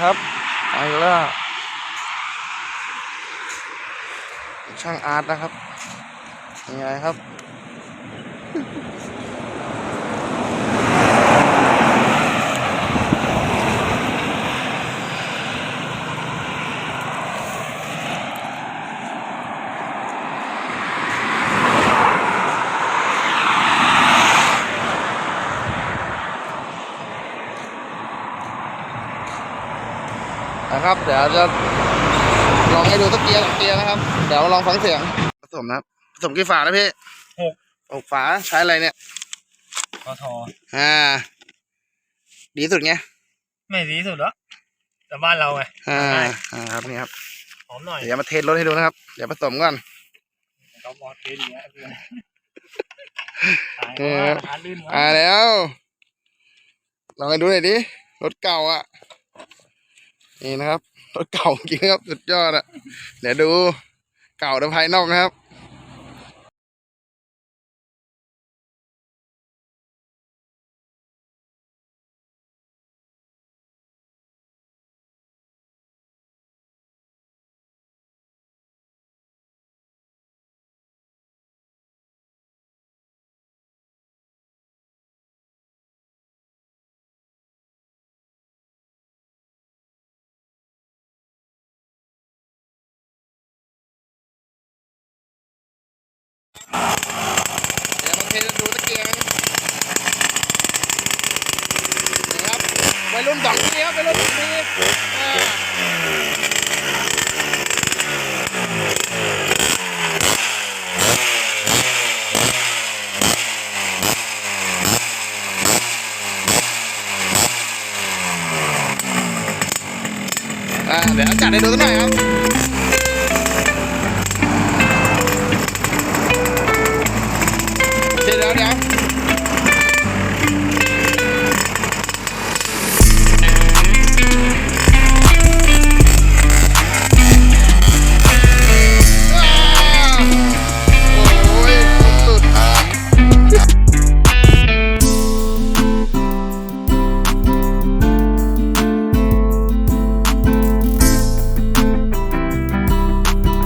ครับไปแล้วช่างอาร์ตนะครับยังไงครับ นะครับ เดี๋ยวจะลองให้ดูสักเกียร์สองเกียร์นะครับ เดี๋ยวลองฟังเสียงผสมนะครับผสมกี่ฝานะพี่หกหกฝาใช้อะไรเนี่ยทอทออ่า ดีสุดไงไม่ดีที่สุดแล้วแต่บ้านเราไงอ่าใช่อ่าครับนี่ครับหอมหน่อยเดี๋ยวมาเทสรถให้ดูนะครับ เดี๋ยวผสมก่อนเขาบอกเทดีแล้วเพื่อนเออหาลื่นวะอ่าแล้วลองให้ดูหน่อยดิรถเก่าอะ นี่นะครับรถเก่าจริงครับ สุดยอดอะเดี๋ยวดูเก่าแต่ภายนอกนะครับ รุ่นสองปีครับวัยรุ่นสองปีอ่าอ่าเดี๋ยวจัดให้ดูสักหน่อยครับเดี๋ยวเดี๋ยวเดี๋ยว